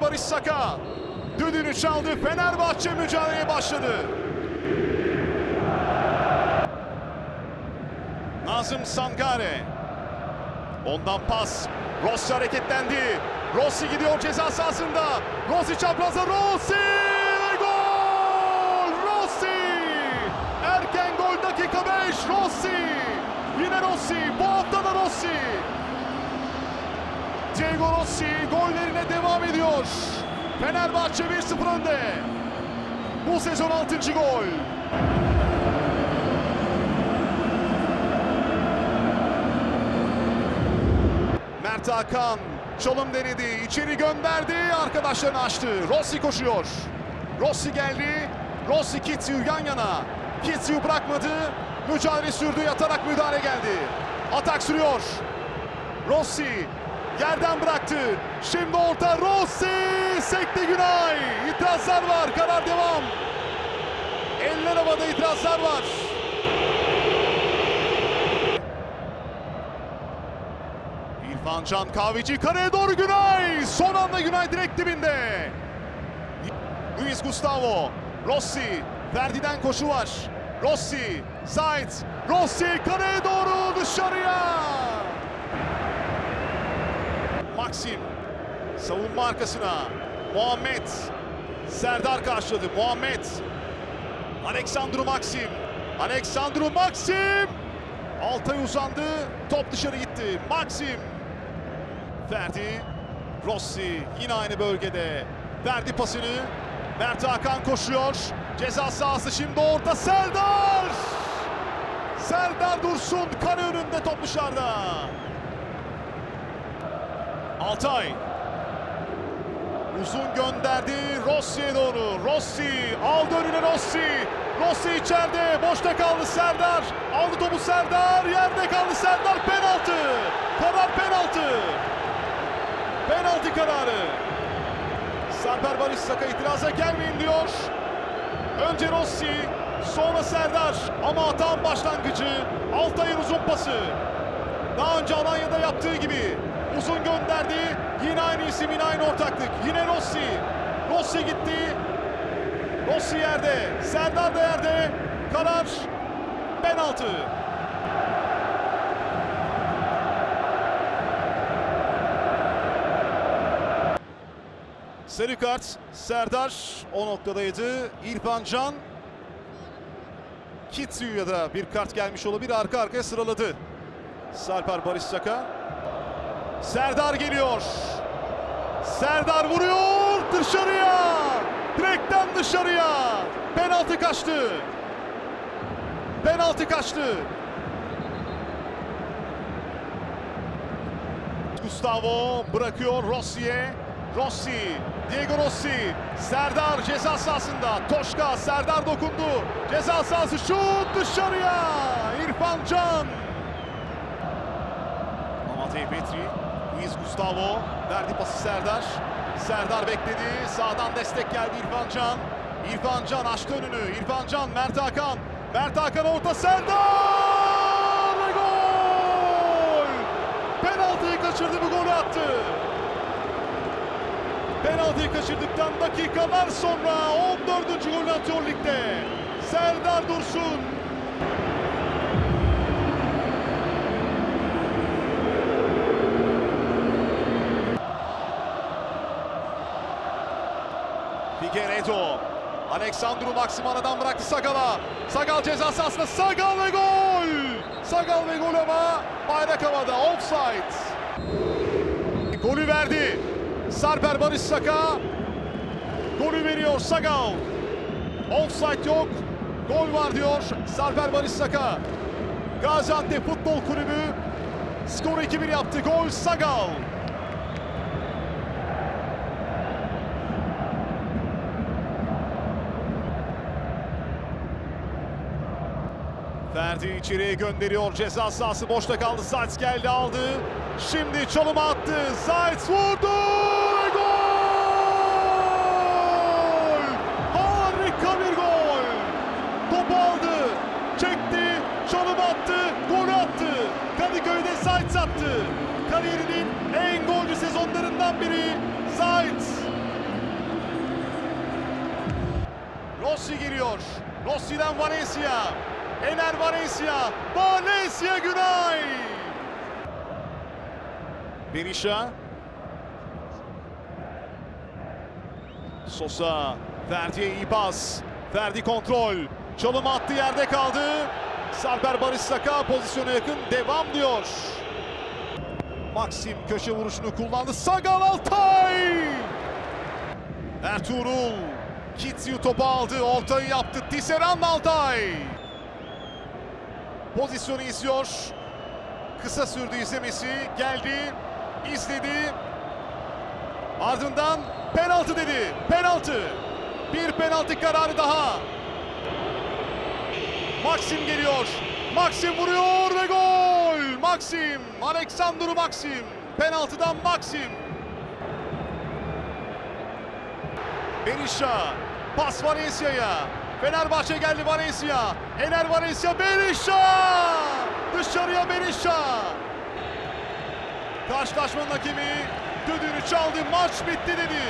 Sarper Barış Saka. Düdüğünü çaldı. Fenerbahçe mücadeleye başladı. Nazım Sangare. Ondan pas. Rossi hareketlendi. Rossi gidiyor ceza sahasında. Rossi çapraza Rossi! Gol! Rossi! Erken gol dakika 5 Rossi! Yine Rossi. Bu hafta da Rossi. Diego Rossi gollerine devam ediyor. Fenerbahçe 1-0 önde. Bu sezon 6. gol. Mert Hakan çalım denedi, içeri gönderdi, arkadaşlarını açtı. Rossi koşuyor. Rossi geldi, Rossi Kitsu yan yana. Kitsu bırakmadı, mücadele sürdü, yatarak müdahale geldi. Atak sürüyor. Rossi yerden bıraktı. Şimdi orta Rossi sekti Günay. İtirazlar var, karar devam. Eller havada itirazlar var. İrfan Can Kahveci kareye doğru Günay. Son anda Günay direkt dibinde. Luis Gustavo. Rossi. Verdi'den koşu var. Rossi. Zayt. Rossi kareye doğru dışarıya. Maxim. Savunma arkasına. Muhammed. Serdar karşıladı. Muhammed. Alexandru Maxim. Alexandru Maxim. Altay uzandı. Top dışarı gitti. Maxim. Ferdi. Rossi yine aynı bölgede. Verdi pasını. Mert Hakan koşuyor. Ceza sahası şimdi orta. Serdar. Serdar Dursun kale önünde top dışarıda. Altay. Uzun gönderdi Rossi'ye doğru. Rossi aldı önüne Rossi. Rossi içeride. Boşta kaldı Serdar. Aldı topu Serdar. Yerde kaldı Serdar. Penaltı. Karar penaltı. Penaltı kararı. Sarper Barış Saka itiraza gelmeyin diyor. Önce Rossi, sonra Serdar ama hatanın başlangıcı. Altay'ın uzun pası. Daha önce Alanya'da yaptığı gibi uzun gönderdi. Yine aynı isim, yine aynı ortaklık. Yine Rossi. Rossi gitti. Rossi yerde. Serdar da yerde. Karar penaltı. Sarı kart Serdar o noktadaydı. İrfan Can Kitsu'ya da bir kart gelmiş olabilir. Arka arkaya sıraladı. Sarper Barış Saka. Serdar geliyor. Serdar vuruyor dışarıya. Direkten dışarıya. Penaltı kaçtı. Penaltı kaçtı. Gustavo bırakıyor Rossi'ye. Rossi, Diego Rossi, Serdar ceza sahasında. Toşka, Serdar dokundu. Ceza sahası şut dışarıya. İrfan Can. Amatey Petri, Gustavo verdi pası Serdar. Serdar bekledi. Sağdan destek geldi İrfan Can. İrfan Can açtı önünü. İrfan Can, Mert Hakan. Mert Hakan orta Serdar ve gol! Penaltıyı kaçırdı bu golü attı. Penaltıyı kaçırdıktan dakikalar sonra 14. golünü atıyor ligde. Serdar Dursun. Figueiredo. Alexandru Maxim aradan bıraktı Sagal'a. Sagal ceza sahasında Sagal ve gol. Sagal ve gol ama bayrak havada offside. Golü verdi. Sarper Barış Saka golü veriyor Sagal. Offside yok. Gol var diyor Sarper Barış Saka. Gaziantep Futbol Kulübü skoru 2-1 yaptı. Gol Sagal. Ferdi içeriye gönderiyor. Ceza sahası boşta kaldı. Zayt geldi aldı. Şimdi çalıma attı. Zayt vurdu. Gol! Harika bir gol. Topu aldı. Çekti. Çalım attı. Gol attı. Kadıköy'de Zayt attı. Kariyerinin en golcü sezonlarından biri Zayt. Rossi giriyor. Rossi'den Valencia. Ener Valencia. Valencia Günay. Berisha. Sosa. Ferdi'ye iyi pas. Ferdi kontrol. Çalım attı yerde kaldı. Sarper Barış Saka pozisyona yakın devam diyor. Maxim köşe vuruşunu kullandı. Sagal Altay. Ertuğrul. Kitsiu topu aldı. Altay'ı yaptı. Tisserand Altay. Pozisyonu izliyor. Kısa sürdü izlemesi. Geldi. izledi. Ardından penaltı dedi. Penaltı. Bir penaltı kararı daha. Maxim geliyor. Maxim vuruyor ve gol. Maxim. Alexandru Maxim. Penaltıdan Maxim. Berisha. Pas Valencia'ya. Fenerbahçe geldi Valencia. Ener Valencia. Berisha. Dışarıya Berisha. Karşılaşmanın hakemi düdüğünü çaldı. Maç bitti dedi.